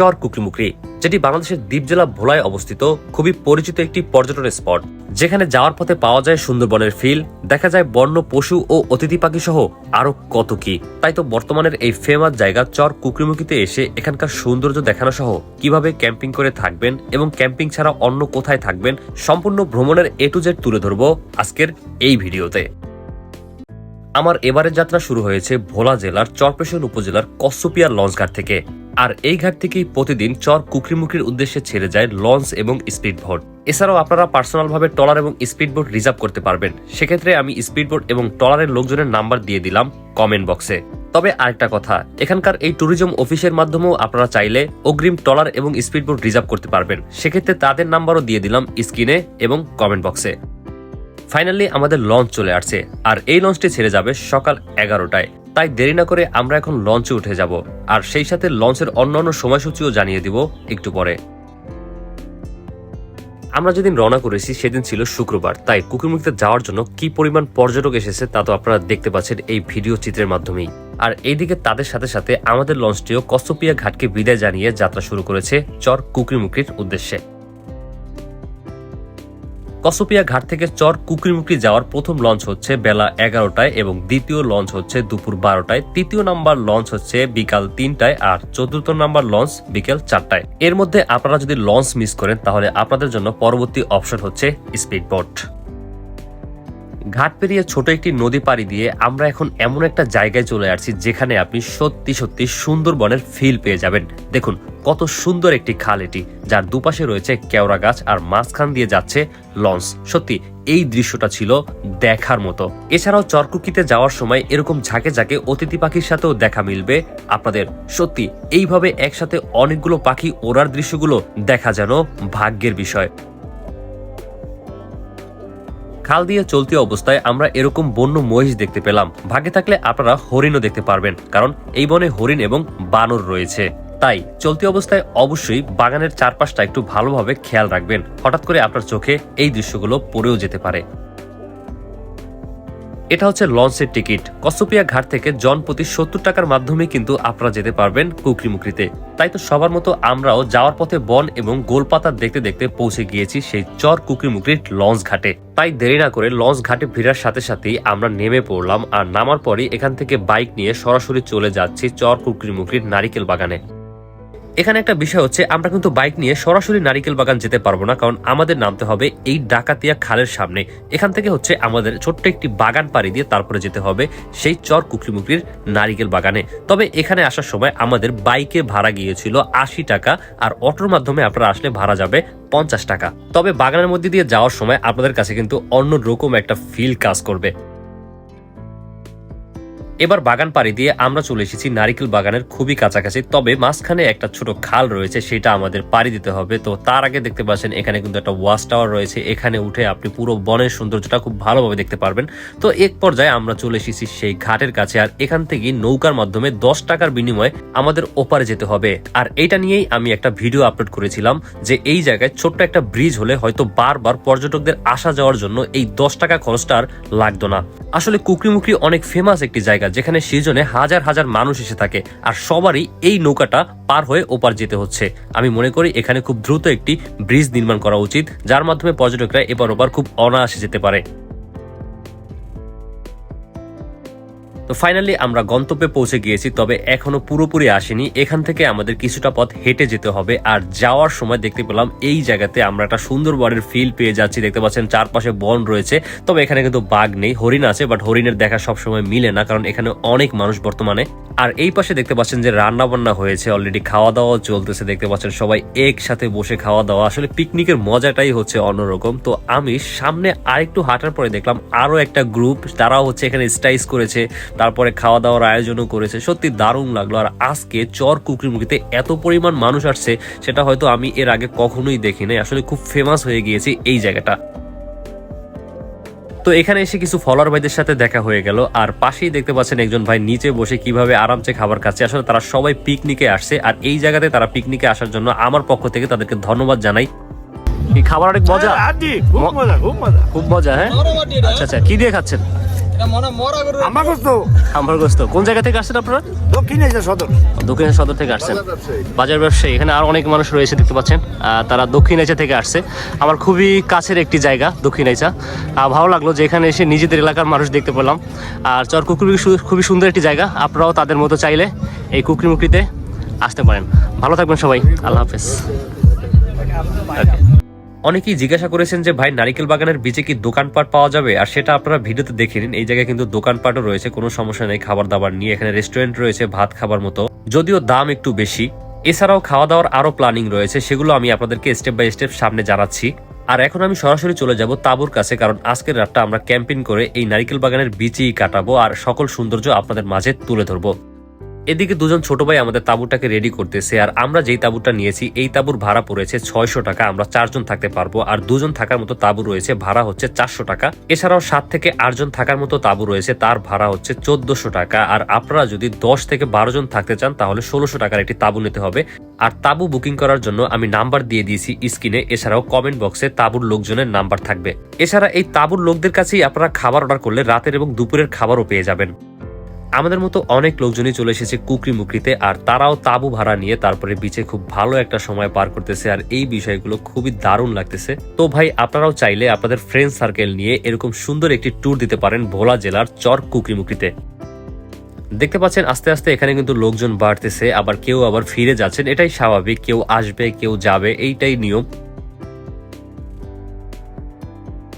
চর কুকরিমুকরি যেটি বাংলাদেশের দ্বীপ জেলা ভোলায় অবস্থিত খুবই পরিচিত একটি পর্যটন স্পট। যেখানে যাওয়ার পথে পাওয়া যায় সুন্দরবনের ফিল, দেখা যায় বন্য, পশু ও অতিথি পাখি সহ আরও কত কি। তাই তো বর্তমানের এই ফেমাস জায়গা চর কুকরিমুখিতে এসে এখানকার সৌন্দর্য দেখানো সহ কীভাবে ক্যাম্পিং করে থাকবেন এবং ক্যাম্পিং ছাড়া অন্য কোথায় থাকবেন, সম্পূর্ণ ভ্রমণের এ টু জেড তুলে ধরবো আজকের এই ভিডিওতে। আমার এবারের যাত্রা শুরু হয়েছে ভোলা জেলার চরপেশন উপজেলার কස්සপিয়া লঞ্চ ঘাট থেকে। আর এই ঘাট থেকেই প্রতিদিন চর কুকরিমুখির উদ্দেশ্যে ছেড়ে যায় লঞ্চ এবং স্পিড বোট এছাড়াও আপনারা পার্সোনাল ভাবে টলার এবং স্পিড বোট রিজার্ভ করতে পারবেন। সেক্ষেত্রে আমি স্পিড বোট এবং টলারের লোকজনের নাম্বার দিয়ে দিলাম কমেন্ট বক্সে। তবে আরেকটা কথা, এখানকার এই ট্যুরিজম অফিসের মাধ্যমেও আপনারা চাইলে অগ্রিম টলার এবং স্পিড বোট রিজার্ভ করতে পারবেন। সেক্ষেত্রে তাদের নাম্বারও দিয়ে দিলাম স্ক্রিনে এবং কমেন্ট বক্সে। ফাইনালি আমাদের লঞ্চ চলে আসছে, আর এই লঞ্চটি ছেড়ে যাবে সকাল এগারোটায়। তাই দেরি না করে আমরা এখন লঞ্চে উঠে যাব, আর সেই সাথে লঞ্চের অন্যান্য সময়সূচিও জানিয়ে দিব একটু পরে। আমরা যেদিন রওনা করেছি, সেদিন ছিল শুক্রবার। তাই কুকুরমুখিতে যাওয়ার জন্য কি পরিমাণ পর্যটক এসেছে তা তো আপনারা দেখতে পাচ্ছেন এই ভিডিও চিত্রের মাধ্যমেই। আর এইদিকে তাদের সাথে সাথে আমাদের লঞ্চটিও কস্তপিয়া ঘাটকে বিদায় জানিয়ে যাত্রা শুরু করেছে চর কুকরিমুখির উদ্দেশ্যে। কসপিয়া ঘাট থেকে চর কুকরিমুকরি যাওয়ার প্রথম লঞ্চ হচ্ছে বেলা এগারোটায় এবং দ্বিতীয় লঞ্চ হচ্ছে দুপুর বারোটায়। তৃতীয় নাম্বার লঞ্চ হচ্ছে বিকাল তিনটায় আর চতুর্থ নাম্বার লঞ্চ বিকেল চারটায়। এর মধ্যে আপনারা যদি লঞ্চ মিস করেন, তাহলে আপনাদের জন্য পরবর্তী অপশন হচ্ছে স্পিড বোট ঘাট পেরিয়ে ছোট একটি নদী পাড়ি দিয়ে আমরা এখন এমন একটা জায়গায় চলে আসছি যেখানে আপনি সত্যি সত্যি সুন্দরবনের ফিল পেয়ে যাবেন। দেখুন, কত সুন্দর একটি খাল এটি, যার দুপাশে রয়েছে কেওড়া গাছ আর মাঝখান দিয়ে যাচ্ছে লঞ্চ। সত্যি, এই দৃশ্যটা ছিল দেখার মতো। এছাড়াও চরকুকিতে যাওয়ার সময় এরকম ঝাঁকে ঝাঁকে অতিথি পাখির সাথেও দেখা মিলবে। আপনাদের সত্যি এইভাবে একসাথে অনেকগুলো পাখি ওড়ার দৃশ্যগুলো দেখা যেন ভাগ্যের বিষয়। খাল দিয়ে চলতি অবস্থায় আমরা এরকম বন্য মহিষ দেখতে পেলাম। ভাগে থাকলে আপনারা হরিণও দেখতে পারবেন, কারণ এই বনে হরিণ এবং বানর রয়েছে। তাই চলতি অবস্থায় অবশ্যই বাগানের চারপাশটা একটু ভালোভাবে খেয়াল রাখবেন। হঠাৎ করে আপনার চোখে এই দৃশ্যগুলো পড়েও যেতে পারে। এটা হচ্ছে লঞ্চের টিকিট। কসপিয়া ঘাট থেকে জন প্রতি সত্তর টাকার মাধ্যমে কিন্তু আপনারা যেতে পারবেন কুকরিমুকরিতে। তাই তো সবার মতো আমরাও যাওয়ার পথে বন এবং গোলপাতা দেখতে দেখতে পৌঁছে গিয়েছি সেই চর কুকরিমুকরির লঞ্চ ঘাটে। তাই দেরি না করে লঞ্চ ঘাটে ভিড়ার সাথে সাথেই আমরা নেমে পড়লাম আর নামার পরই এখান থেকে বাইক নিয়ে সরাসরি চলে যাচ্ছি চর কুকরিমুকরির নারিকেল বাগানে। এখানে একটা বিষয় হচ্ছে, আমরা কিন্তু বাইক নিয়ে সরাসরি নারিকেল বাগান যেতে পারব না, কারণ আমাদের নামতে হবে এই ডাকাতিয়া খালের সামনে। এখান থেকে হচ্ছে আমাদের ছোট্ট একটি বাগান পাড়ি দিয়ে তারপরে যেতে হবে সেই চর কুকরিমুকরির নারিকেল বাগানে। তবে এখানে আসার সময় আমাদের বাইকে ভাড়া গিয়েছিল আশি টাকা, আর অটোর মাধ্যমে আপনারা আসলে ভাড়া যাবে পঞ্চাশ টাকা। তবে বাগানের মধ্যে দিয়ে যাওয়ার সময় আপনাদের কাছে কিন্তু অন্য রকম একটা ফিল কাজ করবে। এবার বাগান পাড়ি দিয়ে আমরা চলে এসেছি নারিকেল বাগানের খুবই কাছাকাছি। তবে মাঝখানে একটা ছোট খাল রয়েছে, সেটা আমাদের পাড়ি দিতে হবে। তো তার আগে দেখতে পাচ্ছেন, এখানে কিন্তু একটা ওয়াচ টাওয়ার রয়েছে। এখানে উঠে আপনি পুরো বনের সৌন্দর্যটা খুব ভালোভাবে দেখতে পারবেন। তো এক পর্যায়ে আমরা চলে এসেছি সেই ঘাটের কাছে, আর এখান থেকে নৌকার মাধ্যমে দশ টাকার বিনিময়ে আমাদের ওপারে যেতে হবে। আর এটা নিয়েই আমি একটা ভিডিও আপলোড করেছিলাম, যে এই জায়গায় ছোট্ট একটা ব্রিজ হলে হয়তো বারবার পর্যটকদের আসা যাওয়ার জন্য এই দশ টাকা খরচটা আর লাগতো না। আসলে কুকরিমুকরি অনেক ফেমাস একটি জায়গা যেখানে সিজনে হাজার হাজার মানুষ এসে থাকে, আর সবারই এই নৌকাটা পার হয়ে ওপার যেতে হচ্ছে। আমি মনে করি এখানে খুব দ্রুত একটি ব্রিজ নির্মাণ করা উচিত, যার মাধ্যমে পর্যটকরা এবার ওপার খুব অনায়াসে যেতে পারে। তো ফাইনালি আমরা গন্তব্যে পৌঁছে গিয়েছি, তবে এখনও পুরোপুরি আসেনি। এখান থেকে আমাদের কিছুটা পথ হেঁটে যেতে হবে, আর যাওয়ার সময় দেখতে পেলাম এই জায়গাতে আমরা একটা সুন্দর বনের ফিল পেয়ে যাচ্ছি। দেখতে পাচ্ছেন চারপাশে বন রয়েছে, তবে এখানে কিন্তু বাঘ নেই, হরিণ আছে বাট হরিণের দেখা সবসময় মিলে না, কারণ এখানে অনেক মানুষ বর্তমানে। আর এই পাশে দেখতে পাচ্ছেন যে রান্না বান্না হয়েছে অলরেডি খাওয়া দাওয়া চলতেছে, দেখতে পাচ্ছেন সবাই একসাথে বসে খাওয়া দাওয়া আসলে পিকনিকের মজাটাই হচ্ছে অন্যরকম। তো আমি সামনে আরেকটু হাঁটার পরে দেখলাম আরও একটা গ্রুপ তারাও হচ্ছে এখানে স্টাইস করেছে। তারপরে খাওয়া দাওয়ার আয়োজনও করেছে। সত্যি দারুণ লাগল। আর আজকে চর কুকরিমুখিতে এত পরিমাণ মানুষ আসছে সেটা হয়তো আমি এর আগে কখনোই দেখি নাই আসলে খুব ফেমাস হয়ে গিয়েছে এই জায়গাটা। তো এখানে এসে কিছু ফলোয়ার ভাইদের সাথে দেখা হয়ে গেল। আর পাশেই দেখতে পাচ্ছেন একজন ভাই নিচে বসে কীভাবে আরামসে খাবার খাচ্ছে। আসলে তারা সবাই পিকনিকে আসছে। আর এই জায়গাতে তারা পিকনিকে আসার জন্য আমার পক্ষ থেকে তাদেরকে ধন্যবাদ জানাই। খাবার অনেক মজা। খুব মজা খুব মজা। খুব মজা হ্যাঁ? আচ্ছা আচ্ছা কি দিয়ে খাচ্ছেন? আমার গোস্ত। কোন জায়গা থেকে আসছেন আপনারা? সদর। দক্ষিণ সদর থেকে আসছেন। বাজার ব্যবসায়ী। এখানে আর অনেক মানুষ রয়েছে দেখতে পাচ্ছেন। তারা দক্ষিণ এচা থেকে আসছে। আমার খুবই কাছের একটি জায়গা দক্ষিণ এচা আহ, ভালো লাগল যে এখানে এসে নিজেদের এলাকার মানুষ দেখতে পেলাম। আর চর কুকুরি খুবই সুন্দর একটি জায়গা। আপনারাও তাদের মতো চাইলে এই কুকরিমুকরিতে আসতে পারেন। ভালো থাকবেন সবাই। আল্লাহ হাফেজ। অনেকেই জিজ্ঞাসা করেছেন যে, ভাই, নারিকেল বাগানের বিচে কি দোকানপাট পাওয়া যাবে? আর সেটা আপনারা ভিডিওতে দেখে নিন। এই জায়গায় কিন্তু দোকানপাটও রয়েছে, কোনো সমস্যা নেই খাবার দাবার নিয়ে। এখানে রেস্টুরেন্ট রয়েছে, ভাত খাবার মতো, যদিও দাম একটু বেশি। এছাড়াও খাওয়া দাওয়ার আরও প্ল্যানিং রয়েছে, সেগুলো আমি আপনাদেরকে স্টেপ বাই স্টেপ সামনে জানাচ্ছি। আর এখন আমি সরাসরি চলে যাব তাঁবুর কাছে, কারণ আজকের রাতটা আমরা ক্যাম্পিং করে এই নারিকেল বাগানের বিচেই কাটাবো, আর সকল সৌন্দর্য আপনাদের মাঝে তুলে ধরবো। এদিকে দুজন ছোট ভাই আমাদের তাঁবুটাকে রেডি করতেছে আর আমরা যেই তাঁবুটা নিয়েছি, এই তাঁবুর ভাড়া পড়েছে ছয়শো টাকা, আমরা চারজন থাকতে পারব আর দুজন থাকার মতো তাঁবু রয়েছে, ভাড়া হচ্ছে চারশো টাকা। এছাড়াও সাত থেকে আটজন থাকার মতো তাঁবু রয়েছে, তার ভাড়া হচ্ছে চোদ্দশো টাকা আর আপনারা যদি দশ থেকে বারো জন থাকতে চান, তাহলে ষোলোশো টাকার একটি তাঁবু নিতে হবে। আর তাঁবু বুকিং করার জন্য আমি নাম্বার দিয়ে দিয়েছি স্ক্রিনে, এছাড়াও কমেন্ট বক্সে তাঁবুর লোকজনের নাম্বার থাকবে। এছাড়া এই তাঁবুর লোকদের কাছেই আপনারা খাবার অর্ডার করলে রাতের এবং দুপুরের খাবারও পেয়ে যাবেন। আমাদের মতো অনেক লোকজনই চলে এসেছে কুকরি মুকরিতে আর তারাও তাবু ভাড়া নিয়ে তারপরে বিচে খুব ভালো একটা সময় পার করতেছে, আর এই বিষয়গুলো খুবই দারুণ লাগতেছে। তো ভাই, আপনারাও চাইলে আপনাদের ফ্রেন্ড সার্কেল নিয়ে এরকম সুন্দর একটি ট্যুর দিতে পারেন ভোলা জেলার চর কুকরি মুকরিতে দেখতে পাচ্ছেন, আস্তে আস্তে এখানে কিন্তু লোকজন বাড়তেছে, আবার কেউ আবার ফিরে যাচ্ছেন। এটাই স্বাভাবিক, কেউ আসবে, কেউ যাবে, এইটাই নিয়ম।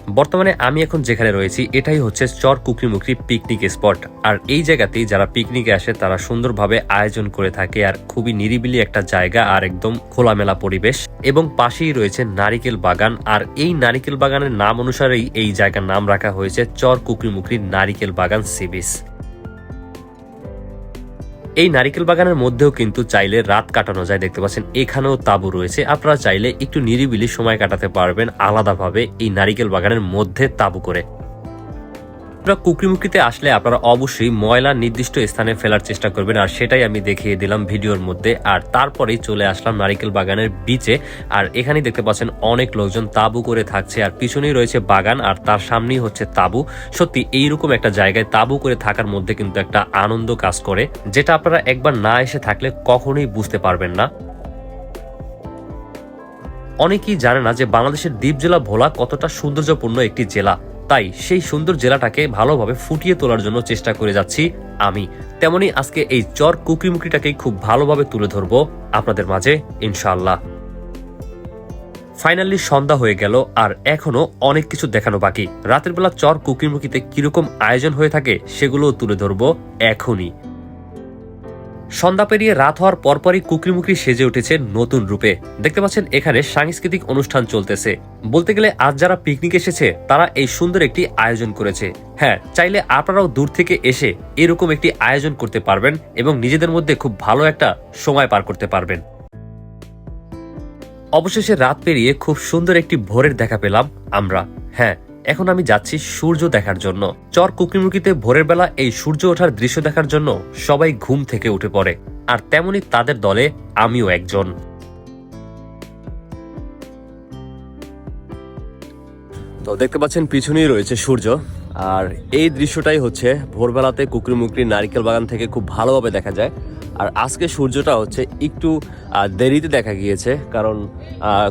বর্তমানে আমি এখন যেখানে রয়েছি, এটাই হচ্ছে চর কুকরিমুকরি পিকনিক স্পট আর এই জায়গাতেই যারা পিকনিকে আসে, তারা সুন্দরভাবে আয়োজন করে থাকে আর খুবই নিরিবিলি একটা জায়গা আর একদম খোলামেলা পরিবেশ। এবং পাশেই রয়েছে নারিকেল বাগান। আর এই নারিকেল বাগানের নাম অনুসারেই এই জায়গার নাম রাখা হয়েছে চর কুকরিমুকরি নারিকেল বাগান সি বিচ এই নারিকেল বাগানের মধ্যেও কিন্তু চাইলে রাত কাটানো যায়, দেখতে পাচ্ছেন। এখানেও তাঁবু রয়েছে। আপনারা চাইলে একটু নিরিবিলি সময় কাটাতে পারবেন আলাদাভাবে এই নারিকেল বাগানের মধ্যে তাঁবু করে। আপনারা কুকরিমুকরিতে আসলে আপনারা অবশ্যই ময়লা নির্দিষ্ট স্থানে ফেলার চেষ্টা করবেন, আর সেটাই আমি দেখিয়ে দিলাম ভিডিওর মধ্যে। আর তারপরেই চলে আসলাম নারিকেল বাগানের বিচে, আর এখানে দেখতে পাচ্ছেন অনেক লোকজন তাবু করে থাকছে, আর পিছনেই রয়েছে বাগান, আর তার সামনেই হচ্ছে তাবু। সত্যি এইরকম একটা জায়গায় তাবু করে থাকার মধ্যে কিন্তু একটা আনন্দ কাজ করে, যেটা আপনারা একবার না এসে থাকলে কখনোই বুঝতে পারবেন না। অনেকেই জানে না যে বাংলাদেশের দ্বীপ জেলা ভোলা কতটা সৌন্দর্যপূর্ণ একটি জেলা। তাই সেই সুন্দর জেলাটাকে ভালোভাবে ফুটিয়ে তোলার জন্য চেষ্টা করে যাচ্ছি আমি। তেমনি আজকে এই চর কুকিমুকিটাকেই খুব ভালোভাবে তুলে ধরবো আপনাদের মাঝে, ইনশাআল্লাহ। ফাইনালি সন্ধ্যা হয়ে গেল আর এখনও অনেক কিছু দেখানো বাকি। রাতের বেলা চর কুকিরমুখিতে কীরকম আয়োজন হয়ে থাকে সেগুলোও তুলে ধরবো এখনই। সন্ধ্যা পেরিয়ে রাত হওয়ার পরপরই কুকরিমুকরি সেজে উঠেছে নতুন রূপে। দেখতে পাচ্ছেন, এখানে সাংস্কৃতিক অনুষ্ঠান চলতেছে। বলতে গেলে, আজ যারা পিকনিক এসেছে, তারা এই সুন্দর একটি আয়োজন করেছে। হ্যাঁ চাইলে আপনারাও দূর থেকে এসে এরকম একটি আয়োজন করতে পারবেন এবং নিজেদের মধ্যে খুব ভালো একটা সময় পার করতে পারবেন। অবশেষে রাত পেরিয়ে খুব সুন্দর একটি ভোরের দেখা পেলাম আমরা। হ্যাঁ এখন আমি যাচ্ছি সূর্য দেখার জন্য। চর কুকরিমুকিতে ভোরের বেলা এই সূর্য ওঠার দৃশ্য দেখার জন্য সবাই ঘুম থেকে উঠে পড়ে, আর তেমনি তাদের দলে আমিও একজন। তো দেখতে পাচ্ছেন, পিছনেই রয়েছে সূর্য, আর এই দৃশ্যটাই হচ্ছে ভোরবেলাতে কুকরিমুকরি নারিকেল বাগান থেকে খুব ভালোভাবে দেখা যায়। আর আজকে সূর্যটা হচ্ছে একটু দেরিতে দেখা গিয়েছে, কারণ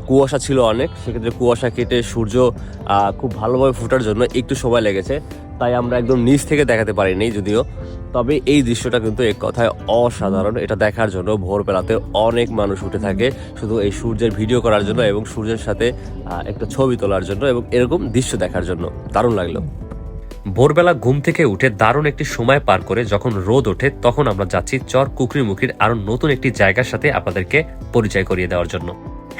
কুয়াশা ছিল অনেক, সেক্ষেত্রে কুয়াশা কেটে সূর্য খুব ভালোভাবে ফোটার জন্য একটু সময় লেগেছে। তাই আমরা একদম নিচ থেকে দেখাতে পারিনি যদিও। তবে এই দৃশ্যটা কিন্তু এক কথায় অসাধারণ। এটা দেখার জন্য ভোরবেলাতে অনেক মানুষ উঠে থাকে, শুধু এই সূর্যের ভিডিও করার জন্য এবং সূর্যের সাথে একটা ছবি তোলার জন্য এবং এরকম দৃশ্য দেখার জন্য। দারুণ লাগল। ভোরবেলা ঘুম থেকে উঠে দারুণ একটি সময় পার করে যখন রোদ ওঠে, তখন আমরা যাচ্ছি চর কুকরিমুখির আরও নতুন একটি জায়গার সাথে আপনাদেরকে পরিচয় করিয়ে দেওয়ার জন্য।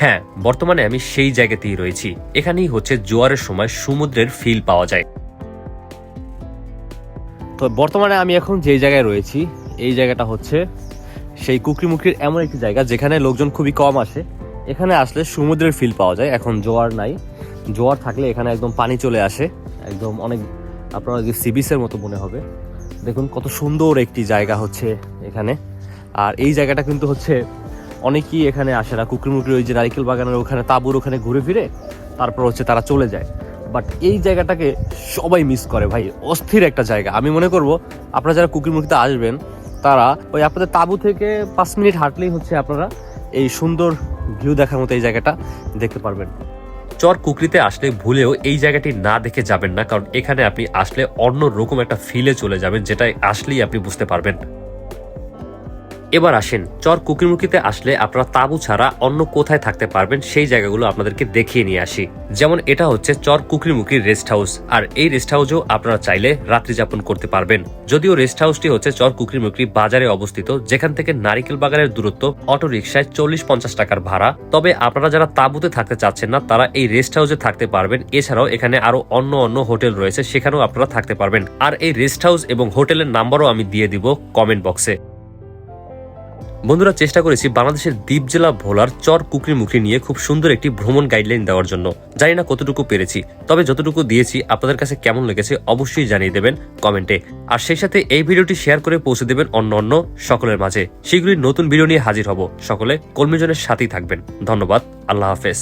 হ্যাঁ বর্তমানে আমি সেই জায়গাতেই রয়েছি। এখানেই হচ্ছে জোয়ারের সময় সমুদ্রের ফিল পাওয়া যায়। তো বর্তমানে আমি এখন যেই জায়গায় রয়েছি, এই জায়গাটা হচ্ছে সেই কুকরিমুখির এমন একটি জায়গা যেখানে লোকজন খুবই কম আসে। এখানে আসলে সমুদ্রের ফিল পাওয়া যায়, এখন জোয়ার নাই। জোয়ার থাকলে এখানে একদম পানি চলে আসে, একদম অনেক আপনার যে সিবিসের মতো মনে হবে। দেখুন কত সুন্দর একটি জায়গা হচ্ছে এখানে। আর এই জায়গাটা কিন্তু হচ্ছে অনেকেই এখানে আসে না। কুকরিমুকরি ওই যে নারিকেল বাগানের ওখানে তাঁবুর ওখানে ঘুরে ফিরে তারপর হচ্ছে তারা চলে যায়। বাট এই জায়গাটাকে সবাই মিস করে ভাই, অস্থির একটা জায়গা। আমি মনে করব, আপনারা যারা কুকরিমুখিতে আসবেন, তারা ওই আপনাদের তাঁবু থেকে পাঁচ মিনিট হাঁটলেই হচ্ছে আপনারা এই সুন্দর ভিউ দেখার মতো এই জায়গাটা দেখতে পারবেন। চর কুকরিতে আসলে ভুলেও এই জায়গাটি না দেখে যাবেন না, কারণ এখানে আপনি আসলে অন্য রকম একটা ফিলে চলে যাবেন যেটা আসলেই আপনি বুঝতে পারবেন। এবার আসেন, চর কুকিরমুখিতে আসলে আপনারা তাঁবু ছাড়া অন্য কোথায় থাকতে পারবেন সেই জায়গাগুলো আপনাদেরকে দেখিয়ে নিয়ে আসি। যেমন এটা হচ্ছে চর কুকিরমুখির রেস্ট হাউস, আর এই রেস্ট হাউসেও আপনারা চাইলে রাত্রি যাপন করতে পারবেন। যদিও রেস্ট হাউসটি হচ্ছে চর কুকিরমুখি বাজারে অবস্থিত, যেখান থেকে নারিকেল বাগানের দূরত্ব অটো রিক্সায় চল্লিশ পঞ্চাশ টাকার ভাড়া। তবে আপনারা যারা তাঁবুতে থাকতে চাচ্ছেন না, তারা এই রেস্ট হাউসে থাকতে পারবেন। এছাড়াও এখানে আরও অন্য অন্য হোটেল রয়েছে, সেখানেও আপনারা থাকতে পারবেন। আর এই রেস্ট হাউস এবং হোটেলের নাম্বারও আমি দিয়ে দিব কমেন্ট বক্সে। বন্ধুরা, চেষ্টা করেছি বাংলাদেশের দ্বীপ জেলা ভোলার চর কুকরি মুখরি নিয়ে খুব সুন্দর একটি ভ্রমণ গাইডলাইন দেওয়ার জন্য। জানি না কতটুকু পেরেছি, তবে যতটুকু দিয়েছি আপনাদের কাছে কেমন লেগেছে অবশ্যই জানিয়ে দেবেন কমেন্টে। আর সেই সাথে এই ভিডিওটি শেয়ার করে পৌঁছে দেবেন অন্য অন্য সকলের মাঝে। শীঘ্রই নতুন ভিডিও নিয়ে হাজির হব। সকলে কর্মীজনের সাথেই থাকবেন। ধন্যবাদ, আল্লাহ হাফেজ।